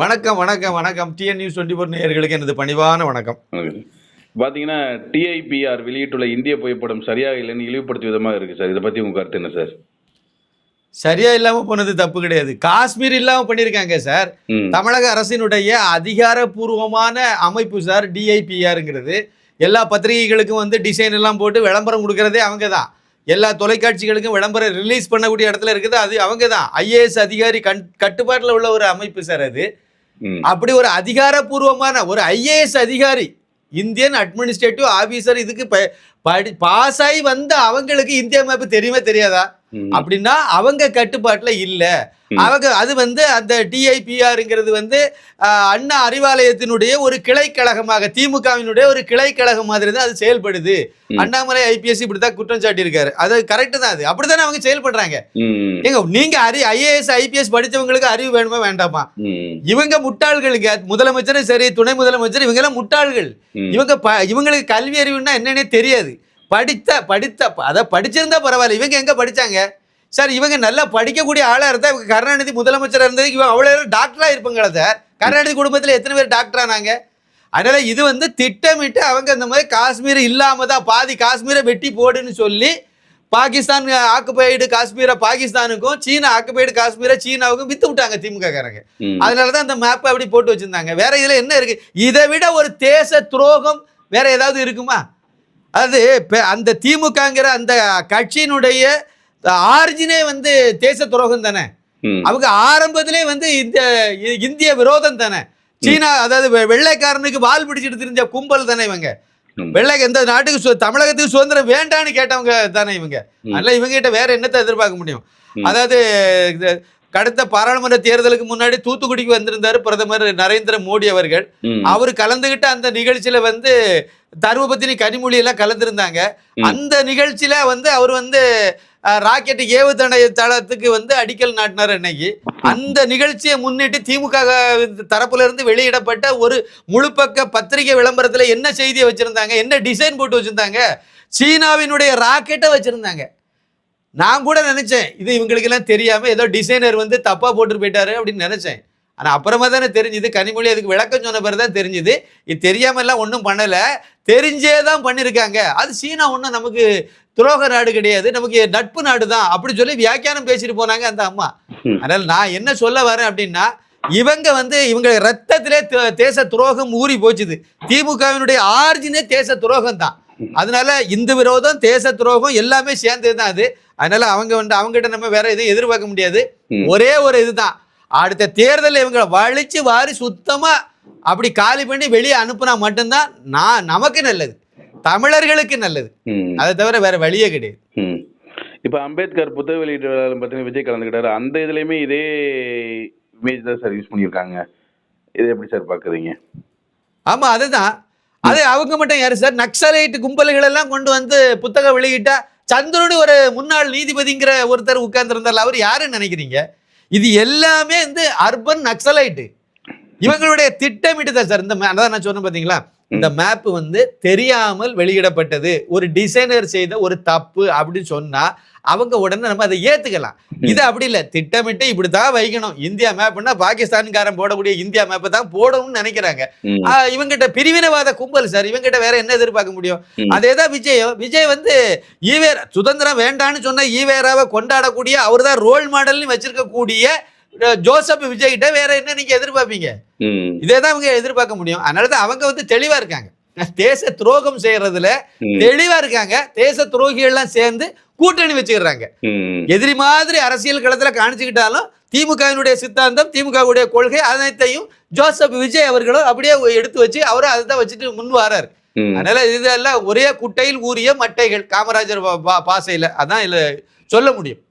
வணக்கம் வணக்கம் வணக்கம். டிஎன் நியூஸ் டுவெண்ட்டி ஃபோர் நேயர்களுக்கு எனது பணிவான வணக்கம். பார்த்தீங்கன்னா டிஐபிஆர் வெளியிட்டுள்ள இந்திய புகைப்படம் சரியாக இல்லைன்னு இழிவுபடுத்தும் விதமாக இருக்குது சார். இதை பற்றி உங்கள் கருத்து என்ன சார்? சரியா இல்லாம போனது தப்பு கிடையாது. காஷ்மீர் இல்லாம பண்ணியிருக்காங்க சார். தமிழக அரசினுடைய அதிகாரப்பூர்வமான அமைப்பு சார் டிஐபிஆருங்கிறது எல்லா பத்திரிகைகளுக்கும் வந்து டிசைன் எல்லாம் போட்டு விளம்பரம் கொடுக்கறதே அவங்க தான். எல்லா தொலைக்காட்சிகளுக்கும் விளம்பரம் ரிலீஸ் பண்ணக்கூடிய இடத்துல இருக்குது அது அவங்க தான். ஐஏஎஸ் அதிகாரி கண் கட்டுப்பாட்டில் உள்ள ஒரு அமைப்பு சார் அது. அப்படி ஒரு அதிகாரப்பூர்வமான ஒரு ஐஏஎஸ் அதிகாரி இந்தியன் அட்மினிஸ்ட்ரேட்டிவ் ஆபீசர் இதுக்கு ப- படி பாஸ் ஆகி வந்த அவங்களுக்கு இந்திய மேப் தெரியுமே தெரியாதா? அப்படின்னா அவங்க கட்டுப்பாட்டுல இல்ல. அவங்க அது வந்து அந்த டிஐபிஆருங்கிறது வந்து அண்ணா அறிவாலயத்தினுடைய ஒரு கிளைக்கழகமாக திமுகவினுடைய ஒரு கிளைக்கழகம் மாதிரி தான் அது செயல்படுது. அண்ணாமலை ஐபிஎஸ் இப்படித்தான் குற்றம் சாட்டியிருக்காரு. அது கரெக்ட் தான் அது. அப்படித்தானே அவங்க செயல்படுறாங்க? ஏங்க நீங்க அறி ஐஏஎஸ் ஐபிஎஸ் படிச்சவங்களுக்கு அறிவு வேணுமா வேண்டாமா? இவங்க முட்டாள்களுக்கு முதலமைச்சரும் சரி துணை முதலமைச்சர் இவங்க எல்லாம் முட்டாள்கள். இவங்க இவங்களுக்கு கல்வி அறிவுன்னா என்னன்னே தெரியாது. படித்த படித்த அதை படிச்சிருந்தா பரவாயில்ல. இவங்க எங்க படிச்சாங்க? சார் இவங்க நல்லா படிக்கக்கூடிய ஆளா இருந்தா இவங்க கருணாநிதி முதலமைச்சரா இருந்ததுக்கு இவங்க அவ்வளோ டாக்டரா இருப்பாங்களா சார்? கருணாநிதி குடும்பத்துல எத்தனை பேர் டாக்டர் ஆனாங்க அதனால இது வந்து திட்டமிட்டு அவங்க இந்த மாதிரி காஷ்மீர் இல்லாம தான் பாதி காஷ்மீரை வெட்டி போடுன்னு சொல்லி பாகிஸ்தான் ஆக்குபைடு காஷ்மீரை பாகிஸ்தானுக்கும் சீனா ஆக்குபைடு காஷ்மீரை சீனாவுக்கும் வித்து விட்டாங்க திமுக காரங்க ம். அதனால தான் அந்த மேப்பை அப்படி போட்டு வச்சிருந்தாங்க. வேற இதுல என்ன இருக்கு? இதை விட ஒரு தேச துரோகம் வேற ஏதாவது இருக்குமா? அது அந்த திமுகங்கிற அந்த கட்சியினுடைய ஆரிஜினே வந்து தேச துரோகம் தானே. அவங்க ஆரம்பத்திலே வந்து இந்த இந்திய விரோதம் தானே. சீனா அதாவது வெள்ளைக்காரனுக்கு வால் பிடிச்சிட்டு தெரிஞ்ச கும்பல் தானே இவங்க. வெள்ளை எந்த நாட்டுக்கு தமிழகத்துக்கு சுதந்திரம் வேண்டான்னு கேட்டவங்க தானே இவங்க. அதனால இவங்க கிட்ட வேற என்னத்தை எதிர்பார்க்க முடியும். அதாவது கடந்த பாராளுமன்ற தேர்தலுக்கு முன்னாடி தூத்துக்குடிக்கு வந்திருந்தாரு பிரதமர் நரேந்திர மோடி அவர்கள். அவர் கலந்துகிட்ட அந்த நிகழ்ச்சியில வந்து தர்மபத்தினி கனிமொழி எல்லாம் கலந்துருந்தாங்க. அந்த நிகழ்ச்சியில வந்து அவர் வந்து ராக்கெட் ஏவுதடை தளத்துக்கு வந்து அடிக்கல் நாட்டினார் அன்னைக்கு. அந்த நிகழ்ச்சியை முன்னிட்டு திமுக தரப்புல இருந்து வெளியிடப்பட்ட ஒரு முழுப்பக்க பத்திரிகை விளம்பரத்துல என்ன செய்தியை வச்சிருந்தாங்க? என்ன டிசைன் போட்டு வச்சிருந்தாங்க? சீனாவினுடைய ராக்கெட்டை வச்சிருந்தாங்க. நான் கூட நினைச்சேன். இது இவங்களுக்கு எல்லாம் தெரியாம ஏதோ டிசைனர் வந்து தப்பா போட்டு போயிட்டாரு அப்படின்னு நினைச்சேன். ஆனா அப்புறமா தானே தெரிஞ்சுது. கனிமொழி அதுக்கு விளக்கம் சொன்ன பிறகு தான் தெரிஞ்சுது. இது தெரியாம எல்லாம் ஒன்றும் பண்ணல. தெரிஞ்சே தான் பண்ணியிருக்காங்க அது சீனா ஒன்றும் நமக்கு துரோக நாடு கிடையாது. நமக்கு நட்பு நாடு தான் அப்படி சொல்லி வியாக்கியானம் பேசிட்டு போனாங்க அந்த அம்மா. அதனால நான் என்ன சொல்ல வரேன் அப்படின்னா இவங்க வந்து இவங்க ரத்தத்திலே தேச துரோகம் ஊறி போச்சுது. திமுகவினுடைய ஆர்ஜினே தேச துரோகம் தான் அதனால இந்து விரோதம் தேச துரோகம் எல்லாமே சேர்ந்தது தான் அது. அதனால அவங்க வந்து அவங்ககிட்ட நம்ம வேற எதுவும் எதிர்பார்க்க முடியாது. ஒரே ஒரு இதுதான். அடுத்த தேர்தலில் இவங்களை வலிச்சு வாரி சுத்தமா அப்படி காலி பண்ணி வெளியே அனுப்புனா மட்டும்தான் நான் நமக்கு நல்லது. தமிழர்களுக்கு நல்லது. அதை தவிர வேற வழியே கிடையாது. இப்போ அம்பேத்கர் புத்தக வெளியீட்டு விழாவில் பார்த்தீங்கன்னா விஜய் கலந்துக்கிட்டாரு. அந்த இதுலேயுமே இதே இமேஜ் தான் சார் யூஸ் பண்ணியிருக்காங்க. இதை எப்படி சார் பார்க்குறீங்க ஆமா அதுதான். அது அவங்க மட்டும் யாரு சார்? நக்சலைட் கும்பல்கள் எல்லாம் கொண்டு வந்து புத்தகம் வெளியிட்டா சந்திரனு ஒரு முன்னாள் நீதிபதிங்கிற ஒருத்தர் உட்கார்ந்துருந்தார் அவர் யாருன்னு நினைக்கிறீங்க? இது எல்லாமே வந்து அர்பன் நக்சலைட்டு. இவங்களுடைய திட்டமிட்டு தான் சார் இந்த அதான் நான் சொன்னேன் பார்த்தீங்களா இந்த மேப் வந்து தெரியாமல் வெளியிடப்பட்டது. ஒரு டிசைனர் செய்த ஒரு தப்பு அப்படின்னு சொன்னா அவங்க உடனே நம்ம அதை ஏத்துக்கலாம். இது அப்படி இல்லை. திட்டமிட்டு இப்படித்தான் வைக்கணும். இந்தியா மேப்னா பாகிஸ்தான்காரன் போடக்கூடிய இந்தியா மேப்பை தான் போடணும்னு நினைக்கிறாங்க. இவங்கிட்ட பிரிவினவாத கும்பல் சார் இவங்கிட்ட வேற என்ன எதிர்பார்க்க முடியும். அதேதான் விஜயம். விஜய் வந்து ஈவேர் சுதந்திரம் வேண்டான்னு சொன்ன ஈவேராவை கொண்டாடக்கூடிய அவர் தான் ரோல் மாடல்னு வச்சிருக்கக்கூடிய ஜோசப் விஜய் கிட்ட வேற என்ன நீங்க எதிர்பார்ப்பீங்க? இதே தான் அவங்க எதிர்பார்க்க முடியும். அதனால தான் அவங்க வந்து தெளிவா இருக்காங்க. தேச துரோகம் செய்யறதுல. தெளிவா இருக்காங்க. தேச துரோகிகள் எல்லாம் சேர்ந்து கூட்டணி வச்சுக்கிறாங்க. எதிரி மாதிரி அரசியல் களத்துல காணிச்சுக்கிட்டாலும் திமுகவினுடைய சித்தாந்தம் திமுகவுடைய கொள்கை அனைத்தையும் ஜோசப் விஜய் அவர்களும் அப்படியே எடுத்து வச்சு அவரும் அதை தான் வச்சுட்டு முன் வராரு. அதனால இதெல்லாம் ஒரே குட்டையில் ஊறிய மட்டைகள். காமராஜர் பாசையில. அதான் இதுல சொல்ல முடியும்.